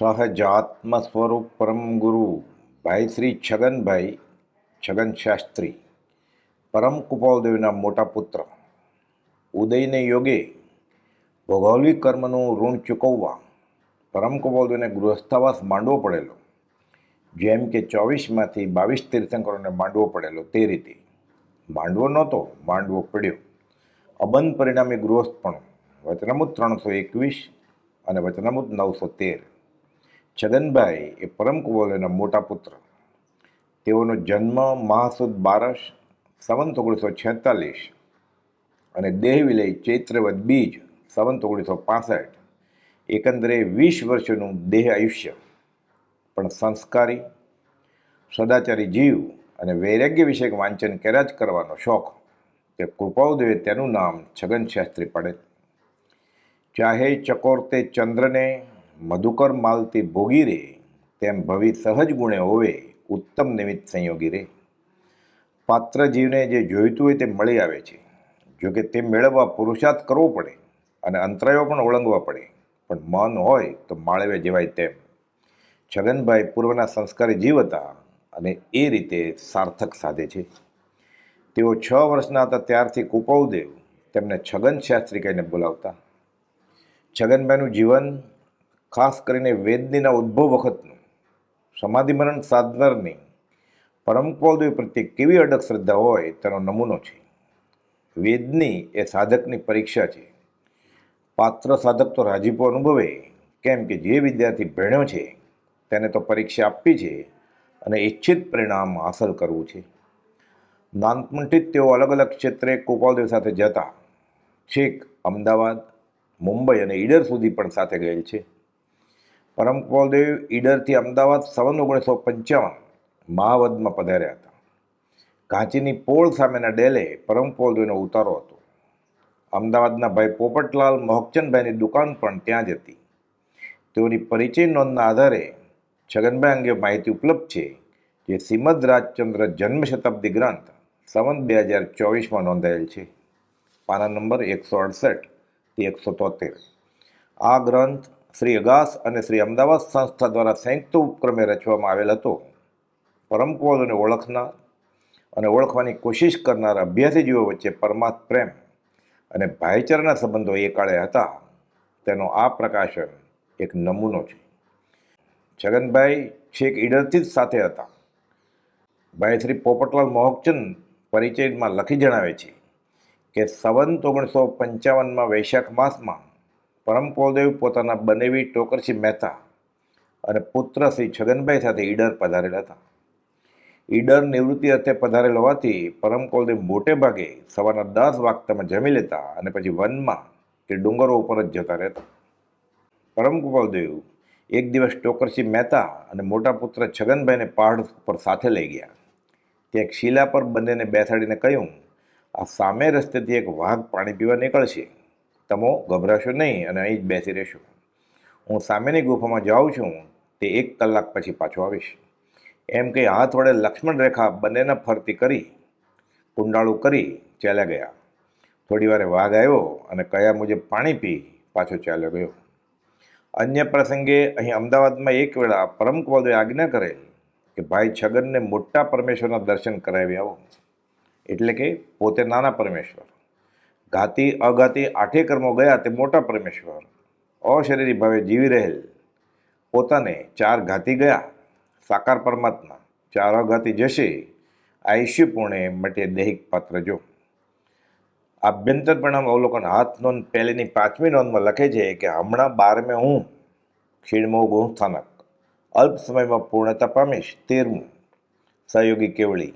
સહજાત્મ સ્વરૂપ પરમ ગુરુ ભાઈ શ્રી છગનભાઈ, છગન શાસ્ત્રી, પરમ કુપાલદેવના મોટા પુત્ર, ઉદયને યોગે ભૌગોલિક કર્મનું ઋણ ચૂકવવા પરમ કુપાલદેવને ગૃહસ્થાવાસ માંડવો પડેલો. જેમ કે ચોવીસમાંથી બાવીસ તીર્થંકરોને માંડવો પડેલો તે રીતે. માંડવો નહોતો, માંડવો પડ્યો. અબંધ પરિણામે ગૃહસ્થપણું વચનામૃત ત્રણસો એકવીસ અને વચનામૃત નવસો તેર. છગનભાઈ એ પરમ કુવલના મોટા પુત્ર. તેઓનો જન્મ મહાસુદ બારસ સંવંત ઓગણીસો છેતાલીસ અને દેહ વિલય ચૈત્રવદ બીજ સંવંત ઓગણીસો પાસઠ. એકંદરે વીસ વર્ષનું દેહ આયુષ્ય. પણ સંસ્કારી, સદાચારી જીવ અને વૈરાગ્ય વિષયક વાંચન કર્યા જ કરવાનો શોખ. તે કૃપાઉદેવે તેનું નામ છગન શાસ્ત્રી પડે. ચાહે ચકોર તે ચંદ્રને મધુકર માલતી ભોગી રે, તેમ ભવિ સહજ ગુણે હોવે, ઉત્તમ નિમિત્ત સંયોગી રે. પાત્ર જીવને જે જોઈતું હોય તે મળી આવે છે. જોકે તે મેળવવા પુરુષાર્થ કરવો પડે અને અંતરાયો પણ ઓળંગવા પડે. પણ મન હોય તો માળવે જેવાય તેમ. છગનભાઈ પૂર્વના સંસ્કારી જીવ હતા અને એ રીતે સાર્થક સાધે છે. તેઓ છ વર્ષના હતા, ત્યારથી કુપવદેવ તેમને છગન શાસ્ત્રી કહીને બોલાવતા. છગનભાઈનું જીવન ખાસ કરીને વેદનીના ઉદ્ભવ વખતનું. સમાધિમરણ સાધનારની પરમ પ્રત્યે કેવી અડગ શ્રદ્ધા હોય તેનો નમૂનો છે. વેદની એ સાધકની પરીક્ષા છે. પાત્ર સાધક તો રાજીપો અનુભવે, કેમ કે જે વિદ્યાર્થી ભણ્યો છે, તેને તો પરીક્ષા આપવી છે અને ઈચ્છિત પરિણામ હાંસલ કરવું છે. નાનપણથી જ તેઓ અલગ અલગ ક્ષેત્રે કૃપાલદેવ સાથે જતા, છેક અમદાવાદ, મુંબઈ અને ઈડર સુધી પણ સાથે ગયેલ છે. પરમ કૃપાલદેવ ઈડરથી અમદાવાદ સવન ઓગણીસો પંચાવન મહાવદમાં પધાર્યા હતા. કાંચીની પોળ સામેના ડેલે પરમ કૃપાલદેવનો ઉતારો હતો. અમદાવાદના ભાઈ પોપટલાલ મોહકચંદભાઈની દુકાન પણ ત્યાં જ હતી. તેઓની પરિચય નોંધના આધારે છગનભાઈ અંગે માહિતી ઉપલબ્ધ છે જે શ્રીમદ રાજચંદ્ર જન્મ શતાબ્દી ગ્રંથ સવન બે હજાર ચોવીસમાં નોંધાયેલ છે. પાના નંબર એકસો અડસઠથી એકસો તોતેર. આ ગ્રંથ શ્રી અગાસ અને શ્રી અમદાવાદ સંસ્થા દ્વારા સંયુક્ત ઉપક્રમે રચવામાં આવેલ હતો. પરમ કુવલોને ઓળખનાર અને ઓળખવાની કોશિશ કરનાર અભ્યાસી જીવો વચ્ચે પરમાર્થ પ્રેમ અને ભાઈચારાના સંબંધો એ કાળે હતા. તેનો આ પ્રકાશન એક નમૂનો છે. છગનભાઈ છેક ઈડરથી જ સાથે હતા. ભાઈ શ્રી પોપટલાલ મોહકચંદ પરિચયમાં લખી જણાવે છે કે સંવંત ઓગણીસો પંચાવનમાં વૈશાખ માસમાં પરમ કુલદેવ પોતાના બનેવી ટોકરસિંહ મહેતા અને પુત્ર શ્રી છગનભાઈ સાથે ઈડર પધારેલા હતા. ઈડર નિવૃત્તિ અર્થે પધારેલ હોવાથી પરમ કુલદેવ મોટે ભાગે સવારના દસ વાગતામાં જમી લેતા અને પછી વનમાં કે ડુંગરો ઉપર જ જતા રહેતા. પરમ કુલદેવ એક દિવસ ટોકરસિંહ મહેતા અને મોટા પુત્ર છગનભાઈને પહાડ ઉપર સાથે લઈ ગયા. ત્યાં એક શિલા પર બંનેને બેસાડીને કહ્યું, આ સામે રસ્તેથી એક વાઘ પાણી પીવા નીકળશે. તમો ગભરાશો નહીં અને અહીં જ બેસી રહેશો. હું સામેની ગુફામાં જાઉં છું, તે એક કલાક પછી પાછો આવીશ. એમ કે હાથ વડે લક્ષ્મણ રેખા બંનેને ફરતી કરી, કુંડાળું કરી ચાલ્યા ગયા. થોડી વારે વાઘ આવ્યો અને કયા મુજબ પાણી પી પાછો ચાલ્યો ગયો. અન્ય પ્રસંગે અહીં અમદાવાદમાં એક વેળા પરમ કુવદે આજ્ઞા કરેલ કે ભાઈ છગનને મોટા પરમેશ્વરના દર્શન કરાવી આવો. એટલે કે પોતે નાના પરમેશ્વર. ઘાતી અઘાતી આઠે કર્મો ગયા તે મોટા પરમેશ્વર. અશરીરી ભાવે જીવી રહેલ. પોતાને ચાર ઘાતી ગયા. સાકાર પરમાત્મા, ચાર અઘાતી જશે. આયુષ્ય પૂર્ણે મટે દૈહિક પાત્ર જો. આભ્યંતર પરિણામ અવલોકન હાથ નોંધ પહેલીની પાંચમી નોંધમાં લખે છે કે હમણાં બારમે હું ખીણમો ગુણસ્થાનક. અલ્પ સમયમાં પૂર્ણતા પામીશ, તેરમું. સહયોગી કેવળી.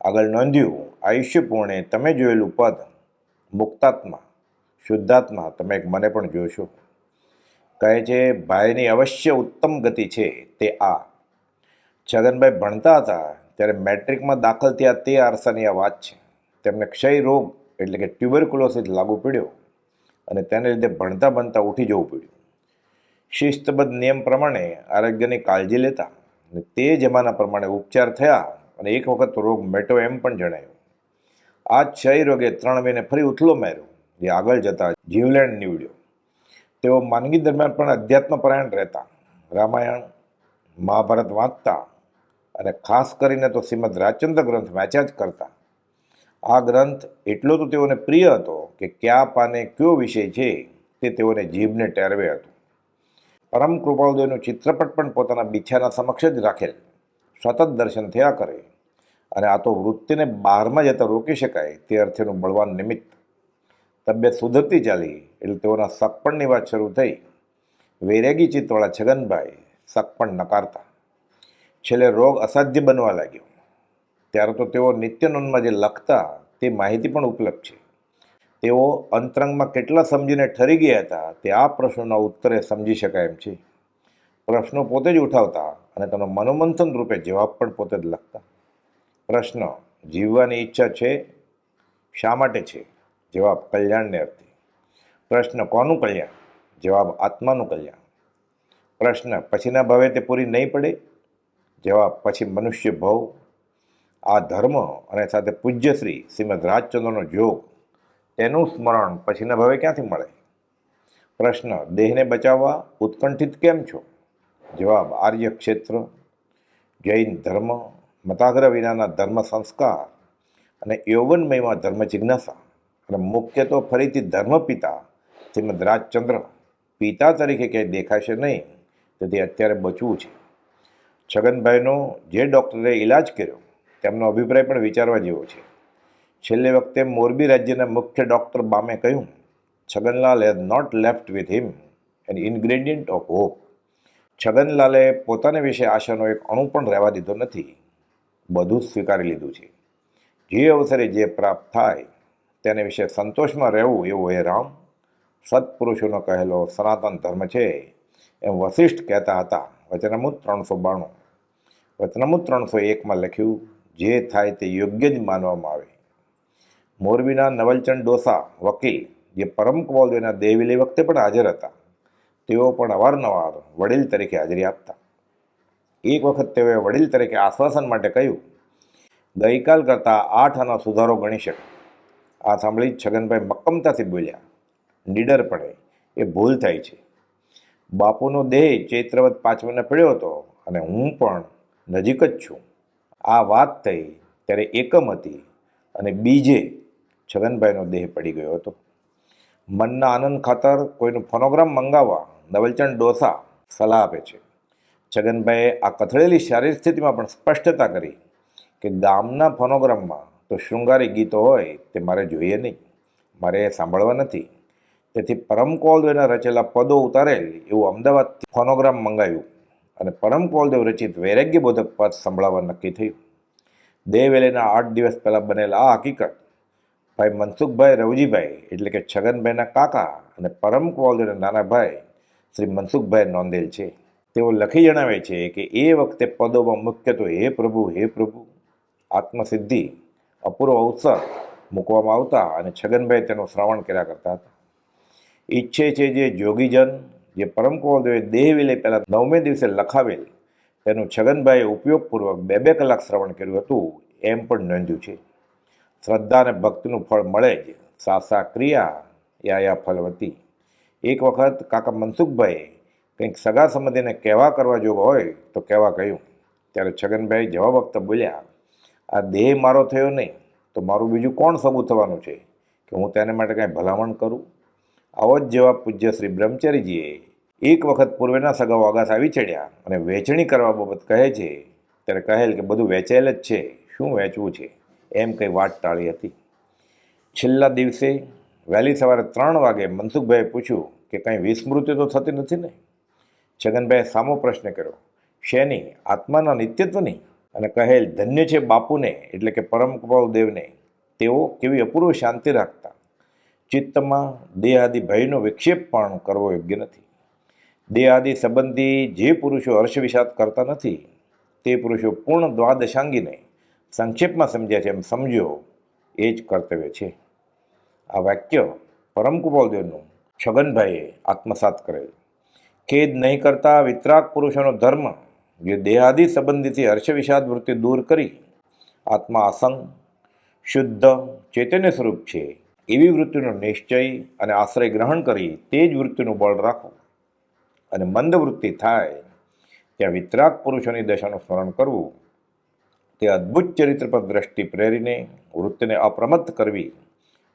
આગળ નોંધ્યું, આયુષ્ય પૂર્ણે તમે જોયેલું પદ મુક્તાત્મા, શુદ્ધાત્મા, તમે મને પણ જોશો. કહે છે, ભાઈની અવશ્ય ઉત્તમ ગતિ છે તે આ. છગનભાઈ ભણતા હતા, ત્યારે મેટ્રિકમાં દાખલ થયા તે આરસાની આ વાત છે. તેમને ક્ષય રોગ એટલે કે ટ્યુબરક્યુલોસિસ લાગુ પડ્યો અને તેને લીધે ભણતા ભણતા ઉઠી જવું પડ્યું. શિસ્તબદ્ધ નિયમ પ્રમાણે આરોગ્યની કાળજી લેતા અને તે જમાના પ્રમાણે ઉપચાર થયા અને એક વખત રોગ મેટો એમ પણ જણાયું. આ ક્ષય રોગે ત્રણ મહિને ફરી ઉથલો માર્યો, જે આગળ જતા જીવલેણ નીવડ્યો. તેઓ માંદગી દરમિયાન પણ અધ્યાત્મ પરાયણ રહેતા. રામાયણ, મહાભારત વાંચતા અને ખાસ કરીને તો શ્રીમદ રાજચંદ્ર ગ્રંથ વાંચ્યા જ કરતા. આ ગ્રંથ એટલો તો તેઓને પ્રિય હતો કે કયા પાને કયો વિષય છે તે તેઓને જીભને ટેરવે હતું. પરમ કૃપાળુદેવનું ચિત્રપટ પણ પોતાના બિછાના સમક્ષ જ રાખેલ. સતત દર્શન થયા કરે. અને આ તો વૃત્તિને બહારમાં જતા રોકી શકાય તે અર્થેનું બળવાન નિમિત્ત. તબિયત સુધરતી ચાલી એટલે તેઓના સગપણની વાત શરૂ થઈ. વૈરાગી ચિત્તવાળા છગનભાઈ સગપણ નકારતા. છેલ્લે રોગ અસાધ્ય બનવા લાગ્યો. ત્યારે તો તેઓ નિત્યનોનમાં જે લખતા તે માહિતી પણ ઉપલબ્ધ છે. તેઓ અંતરંગમાં કેટલા સમજીને ઠરી ગયા હતા તે આ પ્રશ્નોના ઉત્તરે સમજી શકાય એમ છે. પ્રશ્નો પોતે જ ઉઠાવતા અને તેનો મનોમંથન રૂપે જવાબ પણ પોતે જ લખતા. પ્રશ્ન. જીવવાની ઈચ્છા છે? શા માટે છે? જવાબ, કલ્યાણને અર્થે. પ્રશ્ન, કોનું કલ્યાણ? જવાબ, આત્માનું કલ્યાણ. પ્રશ્ન, પછીના ભાવે તે પૂરી નહીં પડે? જવાબ, પછી મનુષ્ય ભવ. આ ધર્મ અને સાથે પૂજ્યશ્રી શ્રીમદ રાજચંદ્રનો જોગ. તેનું સ્મરણ પછીના ભાવે ક્યાંથી મળે? પ્રશ્ન, દેહને બચાવવા ઉત્કંઠિત કેમ છો? જવાબ આર્ય ક્ષેત્ર જૈન ધર્મ મતાગ્રહ વિનાના ધર્મ સંસ્કાર અને યૌવનમયમાં ધર્મ જિજ્ઞાસા. અને મુખ્ય તો ફરીથી ધર્મ પિતા, શ્રીમદ રાજચંદ્ર પિતા તરીકે ક્યાંય દેખાશે નહીં, તેથી અત્યારે બચવું છે. છગનભાઈનો જે ડૉક્ટરે ઈલાજ કર્યો, તેમનો અભિપ્રાય પણ વિચારવા જેવો છે. છેલ્લે વખતે મોરબી રાજ્યના મુખ્ય ડૉક્ટર બામે કહ્યું, Chhaganlal has not left with him an ingredient of hope છગનલાલે પોતાને વિશે આશાનો એક અણુ પણ રહેવા દીધો નથી. બધું જ સ્વીકારી લીધું છે. જે અવસરે જે પ્રાપ્ત થાય, તેને વિશે સંતોષમાં રહેવું એવું હે રામ. સત્પુરુષોનો કહેલો સનાતન ધર્મ છે. એમ વશિષ્ઠ કહેતા હતા વચનામૃત ત્રણસો બાણું. વચનામૃત ત્રણસો એકમાં લખ્યું, જે થાય તે યોગ્ય જ માનવામાં આવે. મોરબીના નવલચંદ ડોસા વકીલ, જે પરમ કમોલદેવના દેવીલી વખતે પણ હાજર હતા. તેઓ પણ અવારનવાર વડીલ તરીકે હાજરી આપતા. એક વખત તેઓએ વડીલ તરીકે આશ્વાસન માટે કહ્યું, ગઈકાલ કરતાં આઠ આનો સુધારો ગણી શકે આ સાંભળી છગનભાઈ મક્કમતાથી બોલ્યા, નીડર પડે, એ ભૂલ થાય છે. બાપુનો દેહ ચૈત્રવત પાંચમીને પડ્યો હતો અને હું પણ નજીક જ છું. આ વાત થઈ ત્યારે એકમ હતી અને બીજે છગનભાઈનો દેહ પડી ગયો હતો. મનના આનંદ ખાતર કોઈનું ફોનોગ્રામ મંગાવવા નવલચંદ ડોસા સલાહ આપે છે. છગનભાઈએ આ કથળેલી શારીરિક સ્થિતિમાં પણ સ્પષ્ટતા કરી કે ગામના ફોનોગ્રામમાં તો શૃંગારી ગીતો હોય તે મારે જોઈએ નહીં. મારે એ સાંભળવા નથી. તેથી પરમ કોલદેવના રચેલા પદો ઉતારેલ એવું અમદાવાદથી ફોનોગ્રામ મંગાવ્યું અને પરમ કોલદેવ રચિત વૈરાગ્યબોધક પદ સંભળાવવા નક્કી થયું. દેવેલેના આઠ દિવસ પહેલાં બનેલા આ હકીકત ભાઈ મનસુખભાઈ રવજીભાઈ એટલે કે છગનભાઈના કાકા અને પરમ કોલદેવના નાના ભાઈ શ્રી મનસુખભાઈ નોંધેલ છે. તેઓ લખી જણાવે છે કે એ વખતે પદોમાં મુખ્ય તો હે પ્રભુ હે પ્રભુ, આત્મસિદ્ધિ, અપૂર્વ અવસર મૂકવામાં આવતા અને છગનભાઈ તેનું શ્રવણ કર્યા કરતા હતા. ઈચ્છે છે જે જોગીજન, જે પરમ કુંવરદેવે દેહ વિલે પહેલાં નવમે દિવસે લખાવેલ, તેનું છગનભાઈએ ઉપયોગપૂર્વક બે બે કલાક શ્રવણ કર્યું હતું, એમ પણ નોંધ્યું છે. શ્રદ્ધા અને ભક્તિનું ફળ મળે જ, સાસા ક્રિયા યા યા ફલવતી. એક વખત કાકા મનસુખભાઈએ કંઈક સગા સંબંધીને કહેવા કરવા જોગ હોય તો કહેવા કહ્યું ત્યારે છગનભાઈ જવાબ આપતા બોલ્યા, આ દેહ મારો થયો નહીં, તો મારું બીજું કોણ સબૂત થવાનું છે? કે હું તેને માટે કાંઈ ભલામણ કરું? આવો જ જવાબ પૂજ્ય શ્રી બ્રહ્મચારીજીએ એક વખત પૂર્વેના સગાઓ આગાસ આવી ચડ્યા અને વહેંચણી કરવા બાબત કહે છે. ત્યારે કહેલ કે, બધું વેચાયેલ જ છે, શું વેચવું છે? એમ કંઈ વાત ટાળી હતી. છેલ્લા દિવસે વહેલી સવારે ત્રણ વાગે મનસુખભાઈએ પૂછ્યું કે, કંઈ વિસ્મૃતિ તો થતી નથી ને? છગનભાઈએ સામો પ્રશ્ન કર્યો. શેની? આત્માના નિત્યત્વની? અને કહેલ, ધન્ય છે બાપુને, એટલે કે પરમ દેવને તેઓ કેવી અપૂર્વ શાંતિ રાખતા. ચિત્તમાં દેહાદિ ભયનો વિક્ષેપ પણ કરવો યોગ્ય નથી. દેહાદિ સંબંધી જે પુરુષો હર્ષવિષાદ કરતા નથી, તે પુરુષો પૂર્ણ દ્વાદશાંગીને સંક્ષેપમાં સમજ્યા છે એમ સમજો એ જ કર્તવ્ય છે. આ વાક્ય પરમ કૃપાલદેવનું છગનભાઈએ આત્મસાત કરેલ. ખેદ નહીં કરતા વિતરાગ પુરુષોનો ધર્મ જે દેહાદિ સંબંધીથી હર્ષ વિષાદ વૃત્તિ દૂર કરી આત્મા અસંગ, શુદ્ધ, ચૈતન્ય સ્વરૂપ છે, એવી વૃત્તિનો નિશ્ચય અને આશ્રય ગ્રહણ કરી તે જ વૃત્તિનું બળ રાખો. અને મંદ વૃત્તિ થાય ત્યાં વિતરાગ પુરુષોની દશાનું સ્મરણ કરવું, તે અદ્ભુત ચરિત્ર પર દ્રષ્ટિ પ્રેરીને વૃત્તિને અપ્રમત્ત કરવી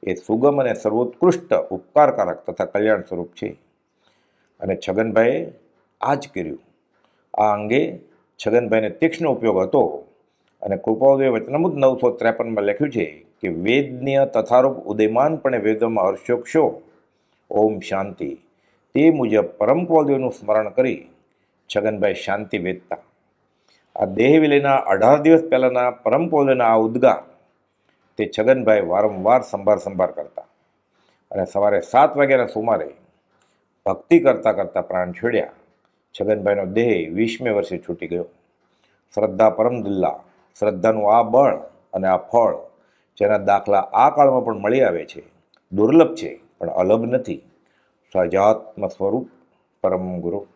એ સુગમ અને સર્વોત્કૃષ્ટ ઉપકારકારક તથા કલ્યાણ સ્વરૂપ છે. અને છગનભાઈએ આ જ કર્યું. આ અંગે છગનભાઈને તીક્ષ્ણ ઉપયોગ હતો અને કૃપાઉદય વચનમુદ નવસો ત્રેપનમાં લખ્યું છે કે, વેદનીય તથારૂપ ઉદયમાનપણે વેદોમાં હર્ષોક્ષો ઓમ શાંતિ. તે મુજબ પરમ કુલદેવનું સ્મરણ કરી છગનભાઈ શાંતિ વેદતા આ દેહ વિલયના અઢાર દિવસ પહેલાંના પરમ કુલદેવના આ ઉદ્ગાર તે છગનભાઈ વારંવાર સંભાર સંભાર કરતા. અને સવારે સાત વાગ્યાના સુમારે ભક્તિ કરતાં કરતાં પ્રાણ છોડ્યા. છગનભાઈનો દેહ વીસમે વર્ષે છૂટી ગયો. શ્રદ્ધા પરમ દુલ્લા, શ્રદ્ધાનું આ બળ અને આ ફળ જેના દાખલા આ કાળમાં પણ મળી આવે છે, દુર્લભ છે, પણ અલભ નથી. સજાત્મ સ્વરૂપ પરમ ગુરુ.